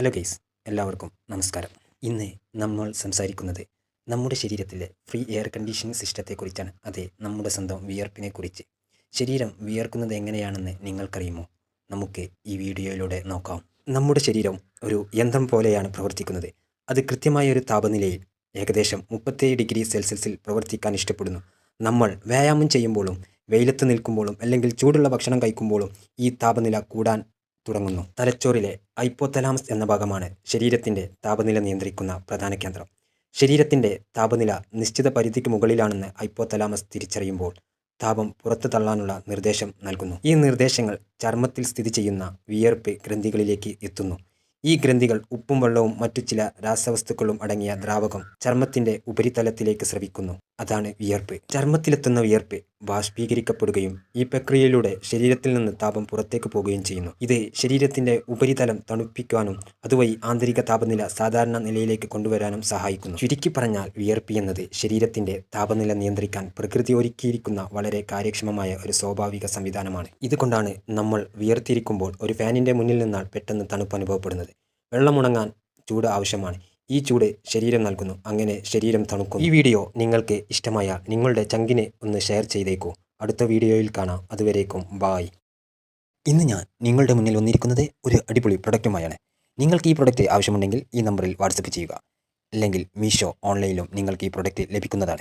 Hello case എല്ലാവർക്കും നമസ്കാരം. ഇന്ന് നമ്മൾ സംസാരിക്കുന്നത് നമ്മുടെ ശരീരത്തിലെ ഫ്രീ എയർ കണ്ടീഷനിങ് സിസ്റ്റത്തെക്കുറിച്ചാണ് അതെ നമ്മുടെ സ്വന്തം വിയർപ്പിനെക്കുറിച്ച് ശരീരം വിയർക്കുന്നത് എങ്ങനെയാണെന്ന് നിങ്ങൾക്കറിയുമോ? നമുക്ക് ഈ വീഡിയോയിലൂടെ നോക്കാം. നമ്മുടെ ശരീരം ഒരു യന്ത്രം പോലെയാണ് പ്രവർത്തിക്കുന്നത്. അത് കൃത്യമായ ഒരു താപനിലയിൽ ഏകദേശം മുപ്പത്തേഴ് ഡിഗ്രി സെൽഷ്യസിൽ പ്രവർത്തിക്കാൻ ഇഷ്ടപ്പെടുന്നു. നമ്മൾ വ്യായാമം ചെയ്യുമ്പോഴും വെയിലത്ത് നിൽക്കുമ്പോഴും അല്ലെങ്കിൽ ചൂടുള്ള ഭക്ഷണം കഴിക്കുമ്പോഴും ഈ താപനില കൂടാൻ തുടങ്ങുന്നു. തലച്ചോറിലെ ഐപ്പോതലാമസ് എന്ന ഭാഗമാണ് ശരീരത്തിന്റെ താപനില നിയന്ത്രിക്കുന്ന പ്രധാന കേന്ദ്രം. ശരീരത്തിന്റെ താപനില നിശ്ചിത പരിധിക്ക് മുകളിലാണെന്ന് ഐപ്പോതലാമസ് തിരിച്ചറിയുമ്പോൾ താപം പുറത്തു തള്ളാനുള്ള നിർദ്ദേശം നൽകുന്നു. ഈ നിർദ്ദേശങ്ങൾ ചർമ്മത്തിൽ സ്ഥിതി ചെയ്യുന്ന വിയർപ്പ് ഗ്രന്ഥികളിലേക്ക് എത്തുന്നു. ഈ ഗ്രന്ഥികൾ ഉപ്പും വെള്ളവും മറ്റു ചില രാസവസ്തുക്കളും അടങ്ങിയ ദ്രാവകം ചർമ്മത്തിന്റെ ഉപരിതലത്തിലേക്ക് സ്രവിക്കുന്നു. അതാണ് വിയർപ്പ്. ചർമ്മത്തിലെത്തുന്ന വിയർപ്പ് ബാഷ്പീകരിക്കപ്പെടുകയും ഈ പ്രക്രിയയിലൂടെ ശരീരത്തിൽ നിന്ന് താപം പുറത്തേക്ക് പോവുകയും ചെയ്യുന്നു. ഇത് ശരീരത്തിന്റെ ഉപരിതലം തണുപ്പിക്കാനും അതുവഴി ആന്തരിക താപനില സാധാരണ നിലയിലേക്ക് കൊണ്ടുവരാനും സഹായിക്കുന്നു. ചുരുക്കി പറഞ്ഞാൽ വിയർപ്പ് എന്നത് ശരീരത്തിന്റെ താപനില നിയന്ത്രിക്കാൻ പ്രകൃതി ഒരുക്കിയിരിക്കുന്ന വളരെ കാര്യക്ഷമമായ ഒരു സ്വാഭാവിക സംവിധാനമാണ്. ഇതുകൊണ്ടാണ് നമ്മൾ വിയർത്തിരിക്കുമ്പോൾ ഒരു ഫാനിന്റെ മുന്നിൽ നിന്നാൽ പെട്ടെന്ന് തണുപ്പ് അനുഭവപ്പെടുന്നത്. വെള്ളമുണങ്ങാൻ ചൂട് ആവശ്യമാണ്. ഈ ചൂട് ശരീരം നൽകുന്നു. അങ്ങനെ ശരീരം തണുക്കും ഈ വീഡിയോ നിങ്ങൾക്ക് ഇഷ്ടമായാൽ നിങ്ങളുടെ ചങ്കിനെ ഒന്ന് ഷെയർ ചെയ്തേക്കൂ. അടുത്ത വീഡിയോയിൽ കാണാം. അതുവരേക്കും ബായ്. ഇന്ന് ഞാൻ നിങ്ങളുടെ മുന്നിൽ വന്നിരിക്കുന്നത് ഒരു അടിപൊളി പ്രൊഡക്റ്റുമായാണ്. നിങ്ങൾക്ക് ഈ പ്രൊഡക്റ്റ് ആവശ്യമുണ്ടെങ്കിൽ ഈ നമ്പറിൽ വാട്സപ്പ് ചെയ്യുക. അല്ലെങ്കിൽ മീഷോ ഓൺലൈനിലും നിങ്ങൾക്ക് ഈ പ്രൊഡക്റ്റ് ലഭിക്കുന്നതാണ്.